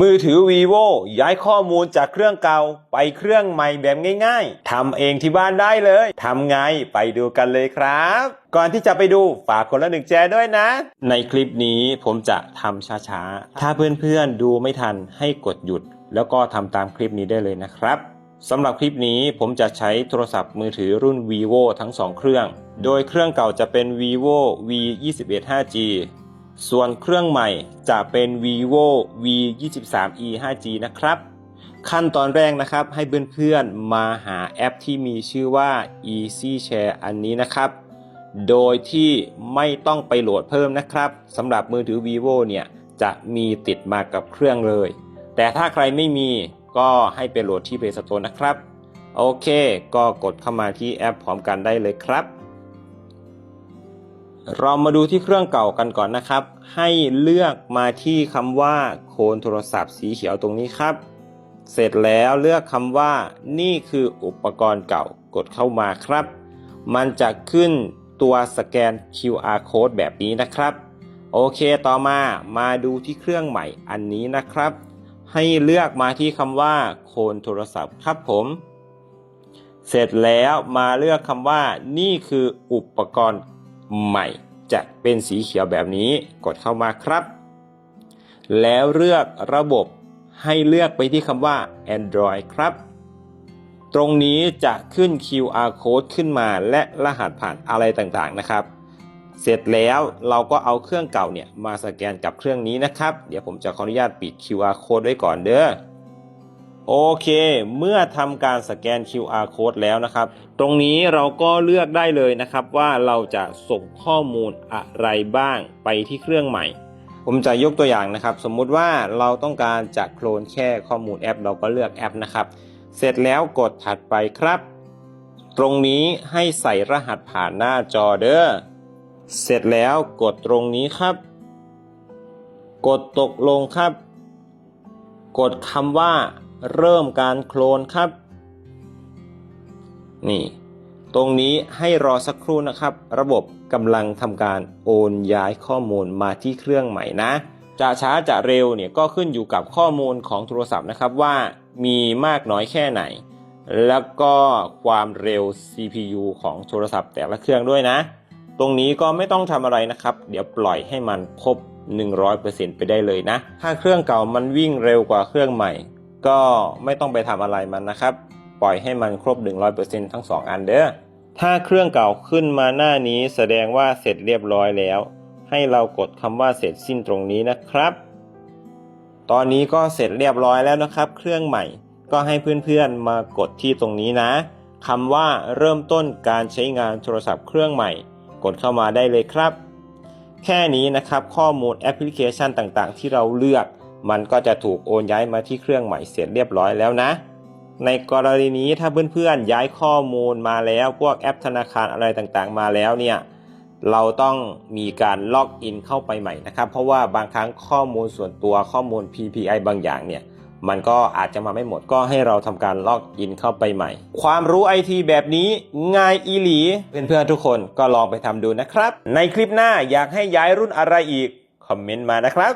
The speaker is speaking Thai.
มือถือ vivo ย้ายข้อมูลจากเครื่องเก่าไปเครื่องใหม่แบบง่ายๆ ทำเองที่บ้านได้เลย ทำไงไปดูกันเลยครับ ก่อนที่จะไปดูฝากคนละหนึ่งแชร์ด้วยนะ ในคลิปนี้ผมจะทำช้าๆ ถ้าเพื่อนๆดูไม่ทันให้กดหยุด แล้วก็ทำตามคลิปนี้ได้เลยนะครับสำหรับคลิปนี้ผมจะใช้โทรศัพท์มือถือรุ่น vivo ทั้ง 2 เครื่อง โดยเครื่องเก่าจะเป็น vivo v 2 1 5g ส่วนเครื่องใหม่จะเป็น vivo v 2 3 e 5g นะครับ ขั้นตอนแรกนะครับให้เพื่อนๆมาหาแอปที่มีชื่อว่า easy share อันนี้นะครับ โดยที่ไม่ต้องไปโหลดเพิ่มนะครับสำหรับมือถือ vivo เนี่ยจะมีติดมากับเครื่องเลย แต่ถ้าใครไม่มีก็ให้ไปโหลดที่ Play Store นะครับ โอเค ก็กดเข้ามาที่แอปพร้อมกันได้เลยครับ เรามาดูที่เครื่องเก่ากันก่อนนะครับ ให้เลือกมาที่คำว่าโคนโทรศัพท์สีเขียวตรงนี้ครับ เสร็จแล้วเลือกคำว่า นี่คืออุปกรณ์เก่ากดเข้ามาครับ มันจะขึ้นตัวสแกน QR code แบบนี้นะครับ โอเคต่อมามาดูที่เครื่องใหม่อันนี้นะครับ ให้เลือกมาที่คำว่าโคนโทรศัพท์ครับผม เสร็จแล้วมาเลือกคำว่า นี่คืออุปกรณ์ ใหม่จะเป็นสีเขียวแบบนี้กดเข้ามาครับ แล้วเลือกระบบให้เลือกไปที่คำว่า Android ครับ ตรงนี้จะขึ้น QR code ขึ้นมาและรหัสผ่านอะไรต่างๆนะครับ เสร็จแล้วเราก็เอาเครื่องเก่าเนี่ยมาสแกนกับเครื่องนี้นะครับ เดี๋ยวผมจะขออนุญาตปิด QR code ไว้ก่อนเด้อ โอเค เมื่อทำการสแกน QR code แล้วนะครับ ตรงนี้เราก็เลือกได้เลยนะครับว่าเราจะส่งข้อมูลอะไรบ้างไปที่เครื่องใหม่ ผมจะยกตัวอย่างนะครับ สมมุติว่าเราต้องการจะโคลนแค่ข้อมูลแอป เราก็เลือกแอปนะครับ เสร็จแล้วกดถัดไปครับ ตรงนี้ให้ใส่รหัสผ่านหน้าจอเด้อ เสร็จแล้วกดตรงนี้ครับ กดตกลงครับ กดคำว่า เริ่มการโคลนครับ นี่ ตรงนี้ให้รอสักครู่นะครับ ระบบกำลังทำการโอนย้ายข้อมูลมาที่เครื่องใหม่นะ จะช้าจะเร็วเนี่ยก็ขึ้นอยู่กับข้อมูลของโทรศัพท์นะครับว่ามีมากน้อยแค่ไหน แล้วก็ความเร็ว CPU ของโทรศัพท์แต่ละเครื่องด้วยนะ ตรงนี้ก็ไม่ต้องทำอะไรนะครับ เดี๋ยวปล่อยให้มันครบ100%ไปได้เลยนะ ถ้าเครื่องเก่ามันวิ่งเร็วกว่าเครื่องใหม่ ก็ไม่ต้องไปทำอะไรมันนะครับ ปล่อยให้มันครบ 100%ทั้ง 2 อันเด้อถ้าเครื่องเก่าขึ้นมาหน้านี้แสดงว่าเสร็จเรียบร้อยแล้ว ให้เรากดคำว่าเสร็จสิ้นตรงนี้นะครับ ตอนนี้ก็เสร็จเรียบร้อยแล้วนะครับ เครื่องใหม่ก็ให้เพื่อนๆมากดที่ตรงนี้นะคำว่าเริ่มต้นการใช้งานโทรศัพท์เครื่องใหม่ กดเข้ามาได้เลยครับ แค่นี้นะครับข้อมูลแอปพลิเคชันต่างๆ ที่เราเลือก มันก็จะถูกโอนย้ายมาที่เครื่องใหม่เสร็จเรียบร้อยแล้วนะ ในกรณีนี้ถ้าเพื่อนๆย้ายข้อมูลมาแล้ว พวกแอปธนาคารอะไรต่างๆ มาแล้วเนี่ยเราต้องมีการล็อกอินเข้าไปใหม่นะครับ เพราะว่าบางครั้งข้อมูลส่วนตัวข้อมูล PPI บางอย่างเนี่ยมันก็อาจจะมาไม่หมดก็ให้เราทำการล็อกอินเข้าไปใหม่ ความรู้ไอทีแบบนี้ง่ายอีหลี เพื่อนๆทุกคนก็ลองไปทำดูนะครับ ในคลิปหน้าอยากให้ย้ายรุ่นอะไรอีก คอมเมนต์มานะครับ